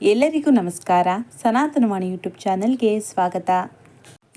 ಎಲ್ಲರಿಗೂ ನಮಸ್ಕಾರ. ಸನಾತನವಾಣಿ ಯೂಟ್ಯೂಬ್ ಚಾನಲ್ಗೆ ಸ್ವಾಗತ.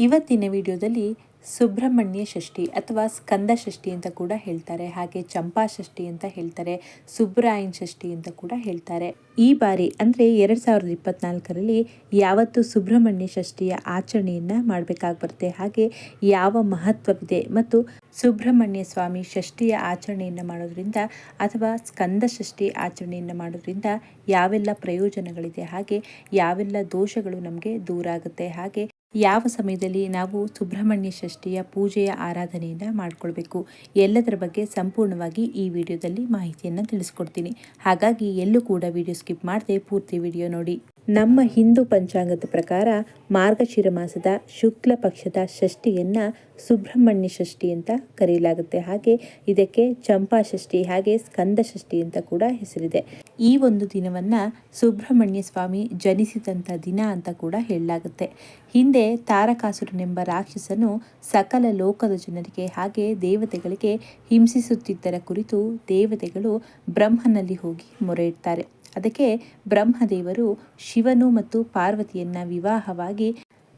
ಇವತ್ತಿನ ವಿಡಿಯೋದಲ್ಲಿ ಸುಬ್ರಹ್ಮಣ್ಯ ಷಷ್ಠಿ ಅಥವಾ ಸ್ಕಂದ ಷಷ್ಠಿ ಅಂತ ಕೂಡ ಹೇಳ್ತಾರೆ. ಹಾಗೆ ಚಂಪಾ ಷಷ್ಠಿ ಅಂತ ಹೇಳ್ತಾರೆ. ಸುಬ್ರಾಯನ್ ಷಷ್ಠಿ ಅಂತ ಕೂಡ ಹೇಳ್ತಾರೆ. ಈ ಬಾರಿ ಅಂದರೆ ಎರಡು ಸಾವಿರದ ಇಪ್ಪತ್ನಾಲ್ಕರಲ್ಲಿ ಯಾವತ್ತು ಸುಬ್ರಹ್ಮಣ್ಯ ಷಷ್ಠಿಯ ಆಚರಣೆಯನ್ನು ಮಾಡಬೇಕಾಗಿ ಬರುತ್ತೆ ಹಾಗೆ ಯಾವ ಮಹತ್ವವಿದೆ ಮತ್ತು ಸುಬ್ರಹ್ಮಣ್ಯ ಸ್ವಾಮಿ ಷಷ್ಠಿಯ ಆಚರಣೆಯನ್ನು ಮಾಡೋದ್ರಿಂದ ಅಥವಾ ಸ್ಕಂದ ಷಷ್ಠಿ ಆಚರಣೆಯನ್ನು ಮಾಡೋದ್ರಿಂದ ಯಾವೆಲ್ಲ ಪ್ರಯೋಜನಗಳಿದೆ, ಹಾಗೆ ಯಾವೆಲ್ಲ ದೋಷಗಳು ನಮಗೆ ದೂರ ಆಗುತ್ತೆ ಹಾಗೆ ಯಾವ ಸಮಯದಲ್ಲಿ ನಾವು ಸುಬ್ರಹ್ಮಣ್ಯ ಷಷ್ಠಿಯ ಪೂಜೆಯ ಆರಾಧನೆಯನ್ನು ಮಾಡಿಕೊಳ್ಬೇಕು, ಎಲ್ಲದರ ಬಗ್ಗೆ ಸಂಪೂರ್ಣವಾಗಿ ಈ ವಿಡಿಯೋದಲ್ಲಿ ಮಾಹಿತಿಯನ್ನು ತಿಳಿಸ್ಕೊಡ್ತೀನಿ. ಹಾಗಾಗಿ ಎಲ್ಲೂ ಕೂಡ ವಿಡಿಯೋ ಸ್ಕಿಪ್ ಮಾಡದೆ ಪೂರ್ತಿ ವಿಡಿಯೋ ನೋಡಿ. ನಮ್ಮ ಹಿಂದೂ ಪಂಚಾಂಗದ ಪ್ರಕಾರ ಮಾರ್ಗಶಿರ ಮಾಸದ ಶುಕ್ಲ ಪಕ್ಷದ ಷಷ್ಠಿಯನ್ನು ಸುಬ್ರಹ್ಮಣ್ಯ ಷಷ್ಠಿ ಅಂತ ಕರೆಯಲಾಗುತ್ತೆ. ಹಾಗೆ ಇದಕ್ಕೆ ಚಂಪಾ ಷಷ್ಠಿ, ಹಾಗೆ ಸ್ಕಂದ ಷಷ್ಠಿ ಅಂತ ಕೂಡ ಹೆಸರಿದೆ. ಈ ಒಂದು ದಿನವನ್ನು ಸುಬ್ರಹ್ಮಣ್ಯ ಸ್ವಾಮಿ ಜನಿಸಿದಂಥ ದಿನ ಅಂತ ಕೂಡ ಹೇಳಲಾಗುತ್ತೆ. ಹಿಂದೆ ತಾರಕಾಸುರನೆಂಬ ರಾಕ್ಷಸನು ಸಕಲ ಲೋಕದ ಜನರಿಗೆ ಹಾಗೆ ದೇವತೆಗಳಿಗೆ ಹಿಂಸಿಸುತ್ತಿದ್ದರ ಕುರಿತು ದೇವತೆಗಳು ಬ್ರಹ್ಮನಲ್ಲಿ ಹೋಗಿ ಮೊರೆ ಇಡ್ತಾರೆ ಅದಕ್ಕೆ ಬ್ರಹ್ಮದೇವರು ಶಿವನು ಮತ್ತು ಪಾರ್ವತಿಯನ್ನ ವಿವಾಹವಾಗಿ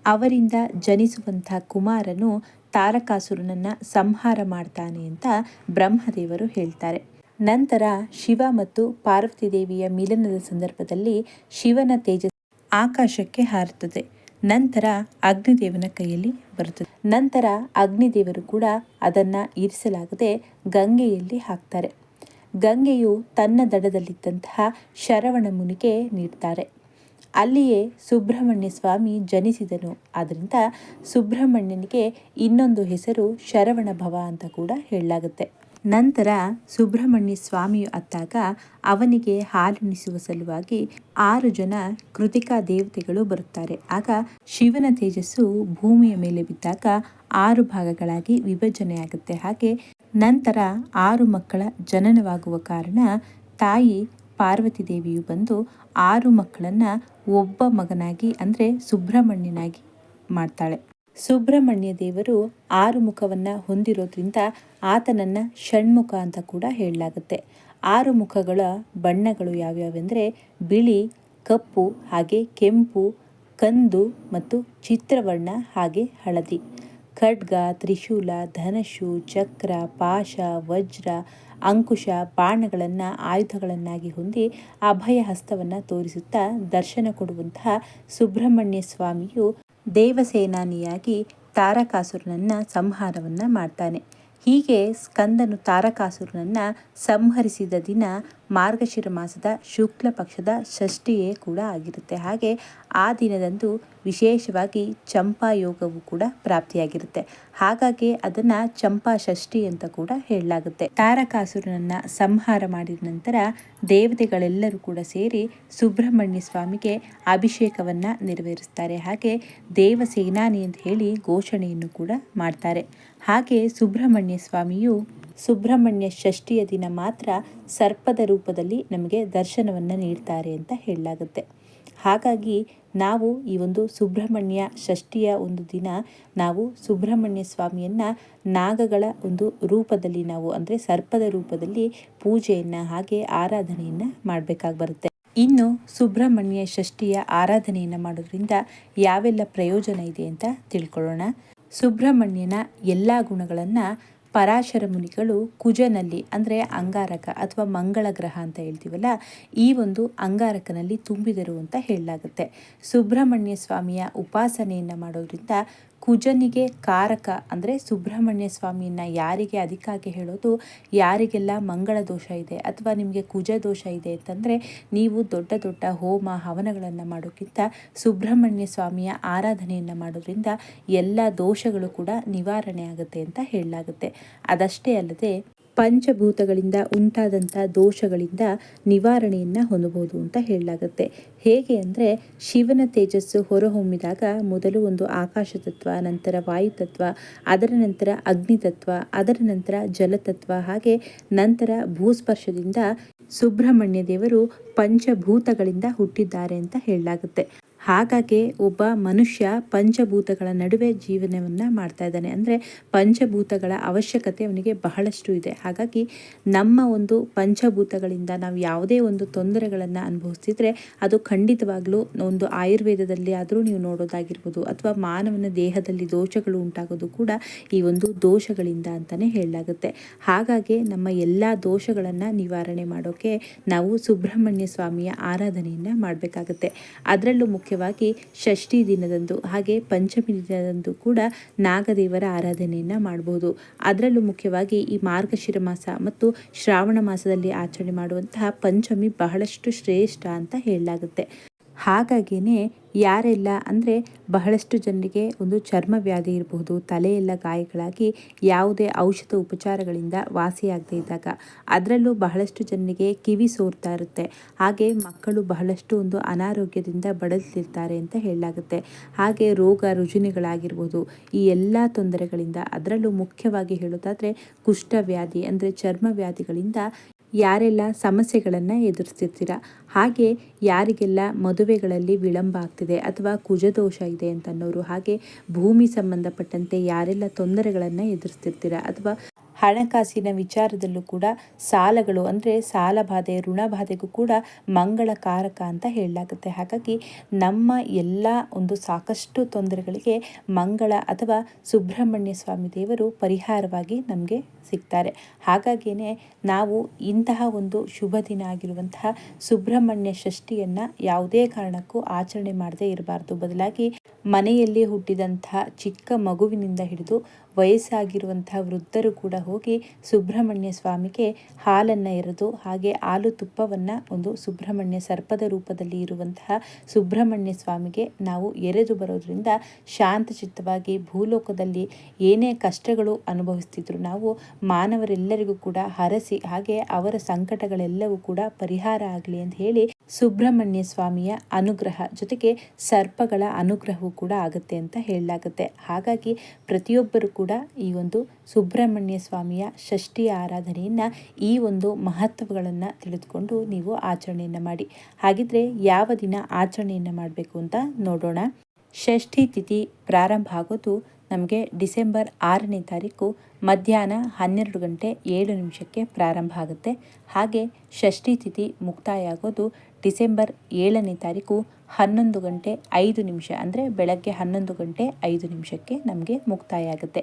ಅವರಿಂದ ಜನಿಸುವಂಥ ಕುಮಾರನು ತಾರಕಾಸುರನನ್ನ ಸಂಹಾರ ಮಾಡ್ತಾನೆ ಅಂತ ಬ್ರಹ್ಮದೇವರು ಹೇಳ್ತಾರೆ. ನಂತರ ಶಿವ ಮತ್ತು ಪಾರ್ವತಿ ದೇವಿಯ ಮಿಲನದ ಸಂದರ್ಭದಲ್ಲಿ ಶಿವನ ತೇಜಸ್ ಆಕಾಶಕ್ಕೆ ಹಾರುತ್ತದೆ. ನಂತರ ಅಗ್ನಿದೇವನ ಕೈಯಲ್ಲಿ ಬರುತ್ತದೆ. ನಂತರ ಅಗ್ನಿದೇವರು ಕೂಡ ಅದನ್ನ ಇರಿಸಲಾಗದೆ ಗಂಗೆಯಲ್ಲಿ ಹಾಕ್ತಾರೆ. ಗಂಗೆಯು ತನ್ನ ದಡದಲ್ಲಿದ್ದಂತಹ ಶರವಣ ಮುನಿಗೆ ನೀಡ್ತಾರೆ. ಅಲ್ಲಿಯೇ ಸುಬ್ರಹ್ಮಣ್ಯ ಸ್ವಾಮಿ ಜನಿಸಿದನು. ಆದ್ದರಿಂದ ಸುಬ್ರಹ್ಮಣ್ಯನಿಗೆ ಇನ್ನೊಂದು ಹೆಸರು ಶರವಣ ಭವ ಅಂತ ಕೂಡ ಹೇಳಲಾಗುತ್ತೆ. ನಂತರ ಸುಬ್ರಹ್ಮಣ್ಯ ಸ್ವಾಮಿಯು ಅತ್ತಾಗ ಅವನಿಗೆ ಹಾಲುಣಿಸುವ ಸಲುವಾಗಿ ಆರು ಜನ ಕೃತಿಕಾ ದೇವತೆಗಳು ಬರುತ್ತಾರೆ. ಆಗ ಶಿವನ ತೇಜಸ್ಸು ಭೂಮಿಯ ಮೇಲೆ ಬಿದ್ದಾಗ ಆರು ಭಾಗಗಳಾಗಿ ವಿಭಜನೆಯಾಗುತ್ತೆ. ಹಾಗೆ ನಂತರ ಆರು ಮಕ್ಕಳ ಜನನವಾಗುವ ಕಾರಣ ತಾಯಿ ಪಾರ್ವತಿ ದೇವಿಯು ಬಂದು ಆರು ಮಕ್ಕಳನ್ನು ಒಬ್ಬ ಮಗನಾಗಿ, ಅಂದರೆ ಸುಬ್ರಹ್ಮಣ್ಯನಾಗಿ ಮಾಡ್ತಾಳೆ. ಸುಬ್ರಹ್ಮಣ್ಯ ದೇವರು ಆರು ಮುಖವನ್ನು ಹೊಂದಿರೋದ್ರಿಂದ ಆತನನ್ನು ಷಣ್ಮುಖ ಅಂತ ಕೂಡ ಹೇಳಲಾಗುತ್ತೆ. ಆರು ಮುಖಗಳ ಬಣ್ಣಗಳು ಯಾವ್ಯಾವೆಂದರೆ ಬಿಳಿ, ಕಪ್ಪು, ಹಾಗೆ ಕೆಂಪು, ಕಂದು ಮತ್ತು ಚಿತ್ರವರ್ಣ, ಹಾಗೆ ಹಳದಿ. ಖಡ್ಗ, ತ್ರಿಶೂಲ, ಧನಶು, ಚಕ್ರ, ಪಾಶ, ವಜ್ರ, ಅಂಕುಶ ಬಾಣಗಳನ್ನು ಆಯುಧಗಳನ್ನಾಗಿ ಹೊಂದಿ ಅಭಯ ಹಸ್ತವನ್ನು ತೋರಿಸುತ್ತಾ ದರ್ಶನ ಕೊಡುವಂತಹ ಸುಬ್ರಹ್ಮಣ್ಯ ಸ್ವಾಮಿಯು ದೇವಸೇನಾನಿಯಾಗಿ ತಾರಕಾಸುರನನ್ನು ಸಂಹಾರವನ್ನ ಮಾಡ್ತಾನೆ. ಹೀಗೆ ಸ್ಕಂದನು ತಾರಕಾಸುರನನ್ನು ಸಂಹರಿಸಿದ ದಿನ ಮಾರ್ಗಶಿರ ಮಾಸದ ಶುಕ್ಲ ಪಕ್ಷದ ಷಷ್ಠಿಯೇ ಕೂಡ ಆಗಿರುತ್ತೆ. ಹಾಗೆ ಆ ದಿನದಂದು ವಿಶೇಷವಾಗಿ ಚಂಪಾ ಯೋಗವು ಕೂಡ ಪ್ರಾಪ್ತಿಯಾಗಿರುತ್ತೆ. ಹಾಗಾಗಿ ಅದನ್ನ ಚಂಪಾ ಷಷ್ಠಿ ಅಂತ ಕೂಡ ಹೇಳಲಾಗುತ್ತೆ. ತಾರಕಾಸುರನನ್ನ ಸಂಹಾರ ಮಾಡಿದ ನಂತರ ದೇವತೆಗಳೆಲ್ಲರೂ ಕೂಡ ಸೇರಿ ಸುಬ್ರಹ್ಮಣ್ಯ ಸ್ವಾಮಿಗೆ ಅಭಿಷೇಕವನ್ನ ನೆರವೇರಿಸ್ತಾರೆ. ಹಾಗೆ ದೇವಸೇನಾನಿ ಅಂತ ಹೇಳಿ ಘೋಷಣೆಯನ್ನು ಕೂಡ ಮಾಡ್ತಾರೆ. ಹಾಗೆ ಸುಬ್ರಹ್ಮಣ್ಯ ಸ್ವಾಮಿಯು ಸುಬ್ರಹ್ಮಣ್ಯ ಷಷ್ಠಿಯ ದಿನ ಮಾತ್ರ ಸರ್ಪದ ರೂಪದಲ್ಲಿ ನಮಗೆ ದರ್ಶನವನ್ನು ನೀಡ್ತಾರೆ ಅಂತ ಹೇಳಲಾಗುತ್ತೆ. ಹಾಗಾಗಿ ನಾವು ಈ ಒಂದು ಸುಬ್ರಹ್ಮಣ್ಯ ಷಷ್ಠಿಯ ಒಂದು ದಿನ ನಾವು ಸುಬ್ರಹ್ಮಣ್ಯ ಸ್ವಾಮಿಯನ್ನ ನಾಗಗಳ ಒಂದು ರೂಪದಲ್ಲಿ ನಾವು ಅಂದರೆ ಸರ್ಪದ ರೂಪದಲ್ಲಿ ಪೂಜೆಯನ್ನು ಹಾಗೆ ಆರಾಧನೆಯನ್ನು ಮಾಡಬೇಕಾಗಿ ಬರುತ್ತೆ. ಇನ್ನು ಸುಬ್ರಹ್ಮಣ್ಯ ಷಷ್ಠಿಯ ಆರಾಧನೆಯನ್ನು ಮಾಡೋದ್ರಿಂದ ಯಾವೆಲ್ಲ ಪ್ರಯೋಜನ ಇದೆ ಅಂತ ತಿಳ್ಕೊಳ್ಳೋಣ. ಸುಬ್ರಹ್ಮಣ್ಯನ ಎಲ್ಲ ಗುಣಗಳನ್ನು ಪರಾಶರ ಮುನಿಗಳು ಕುಜನಲ್ಲಿ, ಅಂದರೆ ಅಂಗಾರಕ ಅಥವಾ ಮಂಗಳ ಗ್ರಹ ಅಂತ ಹೇಳ್ತೀವಲ್ಲ, ಈ ಒಂದು ಅಂಗಾರಕನಲ್ಲಿ ತುಂಬಿದರು ಅಂತ ಹೇಳಲಾಗುತ್ತೆ. ಸುಬ್ರಹ್ಮಣ್ಯ ಸ್ವಾಮಿಯ ಉಪಾಸನೆಯನ್ನು ಮಾಡೋದ್ರಿಂದ ಕುಜನಿಗೆ ಕಾರಕ ಅಂದರೆ ಸುಬ್ರಹ್ಮಣ್ಯ ಸ್ವಾಮಿಯನ್ನ ಯಾರಿಗೆ ಅದಕ್ಕಾಗಿ ಹೇಳೋದು, ಯಾರಿಗೆಲ್ಲ ಮಂಗಳ ದೋಷ ಇದೆ ಅಥವಾ ನಿಮಗೆ ಕುಜ ದೋಷ ಇದೆ ಅಂತಂದರೆ ನೀವು ದೊಡ್ಡ ದೊಡ್ಡ ಹೋಮ ಹವನಗಳನ್ನು ಮಾಡೋಕ್ಕಿಂತ ಸುಬ್ರಹ್ಮಣ್ಯ ಸ್ವಾಮಿಯ ಆರಾಧನೆಯನ್ನು ಮಾಡೋದ್ರಿಂದ ಎಲ್ಲ ದೋಷಗಳು ಕೂಡ ನಿವಾರಣೆ ಆಗುತ್ತೆ ಅಂತ ಹೇಳಲಾಗುತ್ತೆ. ಅದಷ್ಟೇ ಅಲ್ಲದೆ ಪಂಚಭೂತಗಳಿಂದ ಉಂಟಾದಂಥ ದೋಷಗಳಿಂದ ನಿವಾರಣೆಯನ್ನು ಹೊಂದಬಹುದು ಅಂತ ಹೇಳಲಾಗುತ್ತೆ. ಹೇಗೆ ಅಂದರೆ ಶಿವನ ತೇಜಸ್ಸು ಹೊರಹೊಮ್ಮಿದಾಗ ಮೊದಲು ಒಂದು ಆಕಾಶ ತತ್ವ ನಂತರ ವಾಯುತತ್ವ, ಅದರ ನಂತರ ಅಗ್ನಿತತ್ವ, ಅದರ ನಂತರ ಜಲತತ್ವ, ಹಾಗೆ ನಂತರ ಭೂಸ್ಪರ್ಶದಿಂದ ಸುಬ್ರಹ್ಮಣ್ಯ ದೇವರು ಪಂಚಭೂತಗಳಿಂದ ಹುಟ್ಟಿದ್ದಾರೆ ಅಂತ ಹೇಳಲಾಗುತ್ತೆ. ಹಾಗಾಗಿ ಒಬ್ಬ ಮನುಷ್ಯ ಪಂಚಭೂತಗಳ ನಡುವೆ ಜೀವನವನ್ನು ಮಾಡ್ತಾ ಇದ್ದಾನೆ. ಅಂದರೆ ಪಂಚಭೂತಗಳ ಅವಶ್ಯಕತೆ ಅವನಿಗೆ ಬಹಳಷ್ಟು ಇದೆ. ಹಾಗಾಗಿ ನಮ್ಮ ಒಂದು ಪಂಚಭೂತಗಳಿಂದ ನಾವು ಯಾವುದೇ ಒಂದು ತೊಂದರೆಗಳನ್ನು ಅನುಭವಿಸ್ತಿದ್ರೆ ಅದು ಖಂಡಿತವಾಗ್ಲೂ ಒಂದು ಆಯುರ್ವೇದದಲ್ಲಿ ಆದರೂ ನೀವು ನೋಡೋದಾಗಿರ್ಬೋದು, ಅಥವಾ ಮಾನವನ ದೇಹದಲ್ಲಿ ದೋಷಗಳು ಉಂಟಾಗೋದು ಕೂಡ ಈ ಒಂದು ದೋಷಗಳಿಂದ ಅಂತಲೇ ಹೇಳಲಾಗುತ್ತೆ. ಹಾಗಾಗಿ ನಮ್ಮ ಎಲ್ಲ ದೋಷಗಳನ್ನು ನಿವಾರಣೆ ಮಾಡೋಕ್ಕೆ ನಾವು ಸುಬ್ರಹ್ಮಣ್ಯ ಸ್ವಾಮಿಯ ಆರಾಧನೆಯನ್ನು ಮಾಡಬೇಕಾಗತ್ತೆ. ಅದರಲ್ಲೂ ಮುಖ್ಯವಾಗಿ ಷಷ್ಠಿ ದಿನದಂದು, ಹಾಗೆ ಪಂಚಮಿ ದಿನದಂದು ಕೂಡ ನಾಗದೇವರ ಆರಾಧನೆಯನ್ನು ಮಾಡಬಹುದು ಅದರಲ್ಲೂ ಮುಖ್ಯವಾಗಿ ಈ ಮಾರ್ಗಶಿರ ಮಾಸ ಮತ್ತು ಶ್ರಾವಣ ಮಾಸದಲ್ಲಿ ಆಚರಣೆ ಮಾಡುವಂತಹ ಪಂಚಮಿ ಬಹಳಷ್ಟು ಶ್ರೇಷ್ಠ ಅಂತ ಹೇಳಲಾಗುತ್ತೆ. ಹಾಗಾಗಿಯೇ ಯಾರೆಲ್ಲ ಅಂದರೆ ಬಹಳಷ್ಟು ಜನರಿಗೆ ಒಂದು ಚರ್ಮ ವ್ಯಾಧಿ ಇರಬಹುದು ತಲೆಯೆಲ್ಲ ಗಾಯಗಳಾಗಿ ಯಾವುದೇ ಔಷಧ ಉಪಚಾರಗಳಿಂದ ವಾಸಿಯಾಗದೇ ಇದ್ದಾಗ ಅದರಲ್ಲೂ ಬಹಳಷ್ಟು ಜನರಿಗೆ ಕಿವಿ ಸೋರ್ತಾ ಇರುತ್ತೆ. ಹಾಗೆ ಮಕ್ಕಳು ಬಹಳಷ್ಟು ಒಂದು ಅನಾರೋಗ್ಯದಿಂದ ಬಳಲ್ತಿರ್ತಾರೆ ಅಂತ ಹೇಳಲಾಗುತ್ತೆ. ಹಾಗೆ ರೋಗ ರುಜಿನಿಗಳಾಗಿರ್ಬೋದು, ಈ ಎಲ್ಲ ತೊಂದರೆಗಳಿಂದ ಅದರಲ್ಲೂ ಮುಖ್ಯವಾಗಿ ಹೇಳೋದಾದರೆ ಕುಷ್ಠವ್ಯಾಧಿ ಅಂದರೆ ಚರ್ಮ ವ್ಯಾಧಿಗಳಿಂದ ಯಾರೆಲ್ಲ ಸಮಸ್ಯೆಗಳನ್ನು ಎದುರಿಸ್ತಿರ್ತೀರ? ಹಾಗೆ ಯಾರಿಗೆಲ್ಲ ಮದುವೆಗಳಲ್ಲಿ ವಿಳಂಬ ಆಗ್ತಿದೆ ಅಥವಾ ಕುಜದೋಷ ಇದೆ ಅಂತನ್ನೋರು ಹಾಗೆ ಭೂಮಿ ಸಂಬಂಧಪಟ್ಟಂತೆ ಯಾರೆಲ್ಲ ತೊಂದರೆಗಳನ್ನು ಎದುರಿಸ್ತಿರ್ತೀರ ಅಥವಾ ಹಣಕಾಸಿನ ವಿಚಾರದಲ್ಲೂ ಕೂಡ ಸಾಲಗಳು ಅಂದರೆ ಸಾಲ ಬಾಧೆ, ಋಣ ಬಾಧೆಗೂ ಕೂಡ ಮಂಗಳ ಕಾರಕ ಅಂತ ಹೇಳಲಾಗುತ್ತೆ. ಹಾಗಾಗಿ ನಮ್ಮ ಎಲ್ಲ ಒಂದು ಸಾಕಷ್ಟು ತೊಂದರೆಗಳಿಗೆ ಮಂಗಳ ಅಥವಾ ಸುಬ್ರಹ್ಮಣ್ಯ ಸ್ವಾಮಿ ದೇವರು ಪರಿಹಾರವಾಗಿ ನಮಗೆ ಸಿಗ್ತಾರೆ. ಹಾಗಾಗಿಯೇ ನಾವು ಇಂತಹ ಒಂದು ಶುಭ ದಿನ ಆಗಿರುವಂತಹ ಸುಬ್ರಹ್ಮಣ್ಯ ಷಷ್ಠಿಯನ್ನು ಯಾವುದೇ ಕಾರಣಕ್ಕೂ ಆಚರಣೆ ಮಾಡದೇ ಇರಬಾರ್ದು. ಬದಲಾಗಿ ಮನೆಯಲ್ಲಿ ಹುಟ್ಟಿದಂತಹ ಚಿಕ್ಕ ಮಗುವಿನಿಂದ ಹಿಡಿದು ವಯಸ್ಸಾಗಿರುವಂತಹ ವೃದ್ಧರು ಕೂಡ ಹೋಗಿ ಸುಬ್ರಹ್ಮಣ್ಯ ಸ್ವಾಮಿಗೆ ಹಾಲನ್ನು ಎರೆದು, ಹಾಗೆ ಹಾಲು ತುಪ್ಪವನ್ನು ಒಂದು ಸುಬ್ರಹ್ಮಣ್ಯ ಸರ್ಪದ ರೂಪದಲ್ಲಿ ಇರುವಂತಹ ಸುಬ್ರಹ್ಮಣ್ಯ ಸ್ವಾಮಿಗೆ ನಾವು ಎರೆದು ಬರೋದ್ರಿಂದ ಶಾಂತಚಿತ್ತವಾಗಿ ಭೂಲೋಕದಲ್ಲಿ ಏನೇ ಕಷ್ಟಗಳು ಅನುಭವಿಸ್ತಿದ್ರು ನಾವು ಮಾನವರೆಲ್ಲರಿಗೂ ಕೂಡ ಹರಸಿ, ಹಾಗೆ ಅವರ ಸಂಕಟಗಳೆಲ್ಲವೂ ಕೂಡ ಪರಿಹಾರ ಆಗಲಿ ಅಂತ ಹೇಳಿ ಸುಬ್ರಹ್ಮಣ್ಯ ಸ್ವಾಮಿಯ ಅನುಗ್ರಹ, ಜೊತೆಗೆ ಸರ್ಪಗಳ ಅನುಗ್ರಹವೂ ಕೂಡ ಆಗುತ್ತೆ ಅಂತ ಹೇಳಲಾಗುತ್ತೆ. ಹಾಗಾಗಿ ಪ್ರತಿಯೊಬ್ಬರು ಕೂಡ ಈ ಒಂದು ಸುಬ್ರಹ್ಮಣ್ಯ ಸ್ವಾಮಿಯ ಷಷ್ಠಿಯ ಆರಾಧನೆಯನ್ನು ಈ ಒಂದು ಮಹತ್ವಗಳನ್ನು ತಿಳಿದುಕೊಂಡು ನೀವು ಆಚರಣೆಯನ್ನು ಮಾಡಿ. ಹಾಗಿದ್ರೆ ಯಾವ ದಿನ ಆಚರಣೆಯನ್ನು ಮಾಡಬೇಕು ಅಂತ ನೋಡೋಣ. ಷಷ್ಠಿ ತಿಥಿ ಪ್ರಾರಂಭ ಆಗೋದು ನಮಗೆ ಡಿಸೆಂಬರ್ ಆರನೇ ತಾರೀಕು ಮಧ್ಯಾಹ್ನ ಹನ್ನೆರಡು ಗಂಟೆ ಏಳು ನಿಮಿಷಕ್ಕೆ ಪ್ರಾರಂಭ ಆಗುತ್ತೆ. ಹಾಗೆ ಷಷ್ಠಿ ತಿಥಿ ಮುಕ್ತಾಯ ಆಗೋದು ಡಿಸೆಂಬರ್ ಏಳನೇ ತಾರೀಕು ಹನ್ನೊಂದು ಗಂಟೆ ಐದು ನಿಮಿಷ, ಅಂದರೆ ಬೆಳಗ್ಗೆ ಹನ್ನೊಂದು ಗಂಟೆ ಐದು ನಿಮಿಷಕ್ಕೆ ನಮಗೆ ಮುಕ್ತಾಯ ಆಗುತ್ತೆ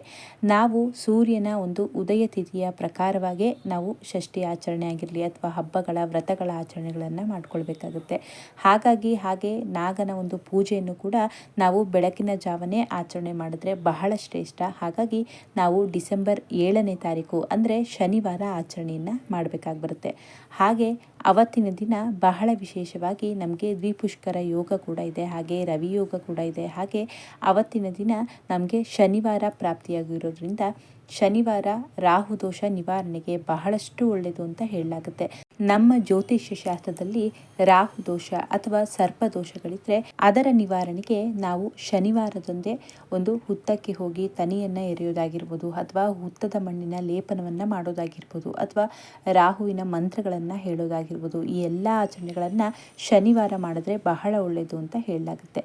ನಾವು ಸೂರ್ಯನ ಒಂದು ಉದಯ ತಿಥಿಯ ಪ್ರಕಾರವಾಗೇ ನಾವು ಷಷ್ಠಿ ಆಚರಣೆ ಆಗಿರಲಿ ಅಥವಾ ಹಬ್ಬಗಳ, ವ್ರತಗಳ ಆಚರಣೆಗಳನ್ನು ಮಾಡಿಕೊಳ್ಬೇಕಾಗುತ್ತೆ. ಹಾಗಾಗಿ ಹಾಗೆ ನಾಗನ ಒಂದು ಪೂಜೆಯನ್ನು ಕೂಡ ನಾವು ಬೆಳಕಿನ ಜಾವನೇ ಆಚರಣೆ ಮಾಡಿದ್ರೆ ಬಹಳ ಶ್ರೇಷ್ಠ. ಹಾಗಾಗಿ ನಾವು ಡಿಸೆಂಬರ್ ಏಳನೇ ತಾರೀಕು, ಅಂದರೆ ಶನಿವಾರ ಆಚರಣೆಯನ್ನು ಮಾಡಬೇಕಾಗಿ ಬರುತ್ತೆ ಹಾಗೆ ಅವತ್ತಿನ ದಿನ ಬಹಳ ವಿಶೇಷವಾಗಿ ನಮಗೆ ದ್ವಿಪುಷ್ಕರ ಯೋಗ ಕೂಡ ಇದೆ, ಹಾಗೆ ರವಿ ಯೋಗ ಕೂಡ ಇದೆ. ಹಾಗೆ ಅವತ್ತಿನ ದಿನ ನಮಗೆ ಶನಿವಾರ ಪ್ರಾಪ್ತಿಯಾಗಿರೋದ್ರಿಂದ ಶನಿವಾರ ರಾಹು ದೋಷ ನಿವಾರಣೆಗೆ ಬಹಳಷ್ಟು ಒಳ್ಳೆಯದು ಅಂತ ಹೇಳಲಾಗುತ್ತೆ. ನಮ್ಮ ಜ್ಯೋತಿಷ್ಯ ಶಾಸ್ತ್ರದಲ್ಲಿ ರಾಹು ದೋಷ ಅಥವಾ ಸರ್ಪ ದೋಷಗಳಿದ್ರೆ ಅದರ ನಿವಾರಣೆಗೆ ನಾವು ಶನಿವಾರದೊಂದೇ ಒಂದು ಹುತ್ತಕ್ಕೆ ಹೋಗಿ ತನಿಯನ್ನು ಎರೆಯೋದಾಗಿರ್ಬೋದು ಅಥವಾ ಹುತ್ತದ ಮಣ್ಣಿನ ಲೇಪನವನ್ನು ಮಾಡೋದಾಗಿರ್ಬೋದು ಅಥವಾ ರಾಹುವಿನ ಮಂತ್ರಗಳನ್ನು ಹೇಳೋದಾಗಿರ್ಬೋದು ಈ ಎಲ್ಲ ಆಚರಣೆಗಳನ್ನು ಶನಿವಾರ ಮಾಡಿದ್ರೆ ಬಹಳ ಒಳ್ಳೆಯದು ಅಂತ ಹೇಳಲಾಗುತ್ತೆ.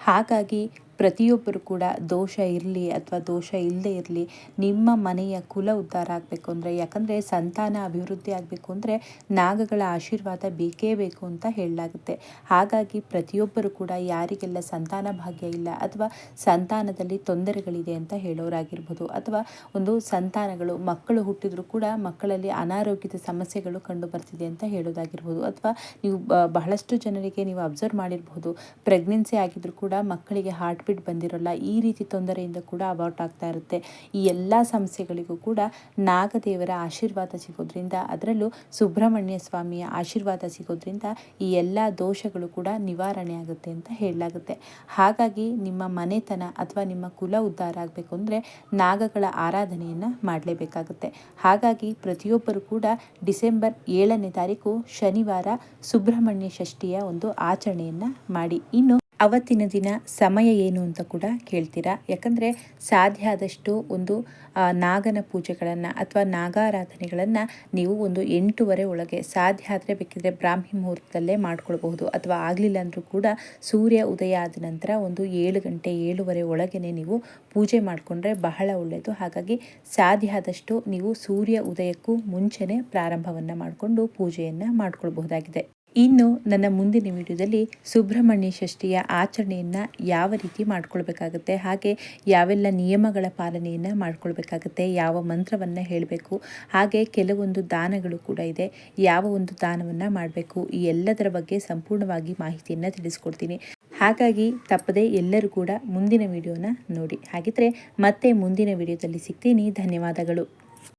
ಹಾಗಾಗಿ ಪ್ರತಿಯೊಬ್ಬರು ಕೂಡ ದೋಷ ಇರಲಿ ಅಥವಾ ದೋಷ ಇಲ್ಲದೆ ಇರಲಿ ನಿಮ್ಮ ಮನೆಯ ಕುಲ ಉದ್ಧಾರ ಆಗಬೇಕು ಅಂದರೆ, ಯಾಕಂದರೆ ಸಂತಾನ ಅಭಿವೃದ್ಧಿ ಆಗಬೇಕು ಅಂದರೆ ನಾಗಗಳ ಆಶೀರ್ವಾದ ಬೇಕೇ ಬೇಕು ಅಂತ ಹೇಳಲಾಗುತ್ತೆ. ಹಾಗಾಗಿ ಪ್ರತಿಯೊಬ್ಬರು ಕೂಡ ಯಾರಿಗೆಲ್ಲ ಸಂತಾನ ಭಾಗ್ಯ ಇಲ್ಲ ಅಥವಾ ಸಂತಾನದಲ್ಲಿ ತೊಂದರೆಗಳಿದೆ ಅಂತ ಹೇಳೋರಾಗಿರ್ಬೋದು, ಅಥವಾ ಒಂದು ಸಂತಾನಗಳು ಮಕ್ಕಳು ಹುಟ್ಟಿದ್ರು ಕೂಡ ಮಕ್ಕಳಲ್ಲಿ ಅನಾರೋಗ್ಯದ ಸಮಸ್ಯೆಗಳು ಕಂಡು ಬರ್ತಿದೆ ಅಂತ ಹೇಳೋದಾಗಿರ್ಬೋದು, ಅಥವಾ ನೀವು ಬಹಳಷ್ಟು ಜನರಿಗೆ ನೀವು ಅಬ್ಸರ್ವ್ ಮಾಡಿರ್ಬೋದು. ಪ್ರೆಗ್ನೆನ್ಸಿ ಆಗಿದ್ರು ಕೂಡ ಮಕ್ಕಳಿಗೆ ಹಾರ್ಟ್ ಬೀಟ್ ಬಂದಿರೋಲ್ಲ, ಈ ರೀತಿ ತೊಂದರೆಯಿಂದ ಕೂಡ ಅಬೌಟ್ ಆಗ್ತಾ ಇರುತ್ತೆ. ಈ ಎಲ್ಲ ಸಮಸ್ಯೆಗಳಿಗೂ ಕೂಡ ನಾಗದೇವರ ಆಶೀರ್ವಾದ ಸಿಗೋದ್ರಿಂದ, ಅದರಲ್ಲೂ ಸುಬ್ರಹ್ಮಣ್ಯ ಸ್ವಾಮಿಯ ಆಶೀರ್ವಾದ ಸಿಗೋದ್ರಿಂದ ಈ ಎಲ್ಲ ದೋಷಗಳು ಕೂಡ ನಿವಾರಣೆ ಆಗುತ್ತೆ ಅಂತ ಹೇಳಲಾಗುತ್ತೆ. ಹಾಗಾಗಿ ನಿಮ್ಮ ಮನೆತನ ಅಥವಾ ನಿಮ್ಮ ಕುಲ ಉದ್ಧಾರ ಆಗಬೇಕು ಅಂದರೆ ನಾಗಗಳ ಆರಾಧನೆಯನ್ನು ಮಾಡಲೇಬೇಕಾಗುತ್ತೆ. ಹಾಗಾಗಿ ಪ್ರತಿಯೊಬ್ಬರು ಕೂಡ ಡಿಸೆಂಬರ್ ಏಳನೇ ತಾರೀಕು ಶನಿವಾರ ಸುಬ್ರಹ್ಮಣ್ಯ ಷಷ್ಠಿಯ ಒಂದು ಆಚರಣೆಯನ್ನು ಮಾಡಿ. ಇನ್ನು ಅವತ್ತಿನ ದಿನ ಸಮಯ ಏನು ಅಂತ ಕೂಡ ಕೇಳ್ತೀರಾ? ಯಾಕಂದರೆ ಸಾಧ್ಯ ಆದಷ್ಟು ಒಂದು ನಾಗನ ಪೂಜೆಗಳನ್ನು ಅಥವಾ ನಾಗಾರಾಧನೆಗಳನ್ನು ನೀವು ಒಂದು ಎಂಟೂವರೆ ಒಳಗೆ ಸಾಧ್ಯ ಆದರೆ ಬೇಕಿದ್ರೆ ಬ್ರಾಹ್ಮಿ ಮುಹೂರ್ತದಲ್ಲೇ ಮಾಡ್ಕೊಳ್ಬಹುದು. ಅಥವಾ ಆಗಲಿಲ್ಲ ಅಂದರೂ ಕೂಡ ಸೂರ್ಯ ಉದಯ ಆದ ನಂತರ ಒಂದು ಏಳು ಗಂಟೆ, ಏಳುವರೆ ಒಳಗೇನೆ ನೀವು ಪೂಜೆ ಮಾಡಿಕೊಂಡ್ರೆ ಬಹಳ ಒಳ್ಳೆಯದು ಹಾಗಾಗಿ ಸಾಧ್ಯ ಆದಷ್ಟು ನೀವು ಸೂರ್ಯ ಉದಯಕ್ಕೂ ಮುಂಚೆನೇ ಪ್ರಾರಂಭವನ್ನು ಮಾಡಿಕೊಂಡು ಪೂಜೆಯನ್ನು ಮಾಡ್ಕೊಳ್ಬಹುದಾಗಿದೆ. ಇನ್ನು ನನ್ನ ಮುಂದಿನ ವಿಡಿಯೋದಲ್ಲಿ ಸುಬ್ರಹ್ಮಣ್ಯ ಷಷ್ಠಿಯ ಆಚರಣೆಯನ್ನು ಯಾವ ರೀತಿ ಮಾಡ್ಕೊಳ್ಬೇಕಾಗುತ್ತೆ, ಹಾಗೆ ಯಾವೆಲ್ಲ ನಿಯಮಗಳ ಪಾಲನೆಯನ್ನು ಮಾಡ್ಕೊಳ್ಬೇಕಾಗುತ್ತೆ, ಯಾವ ಮಂತ್ರವನ್ನು ಹೇಳಬೇಕು, ಹಾಗೆ ಕೆಲವೊಂದು ದಾನಗಳು ಕೂಡ ಇದೆ, ಯಾವ ಒಂದು ದಾನವನ್ನು ಮಾಡಬೇಕು, ಈ ಎಲ್ಲದರ ಬಗ್ಗೆ ಸಂಪೂರ್ಣವಾಗಿ ಮಾಹಿತಿಯನ್ನು ತಿಳಿಸ್ಕೊಡ್ತೀನಿ. ಹಾಗಾಗಿ ತಪ್ಪದೆ ಎಲ್ಲರೂ ಕೂಡ ಮುಂದಿನ ವಿಡಿಯೋನ ನೋಡಿ. ಹಾಗಿದ್ರೆ ಮತ್ತೆ ಮುಂದಿನ ವಿಡಿಯೋದಲ್ಲಿ ಸಿಗ್ತೀನಿ. ಧನ್ಯವಾದಗಳು.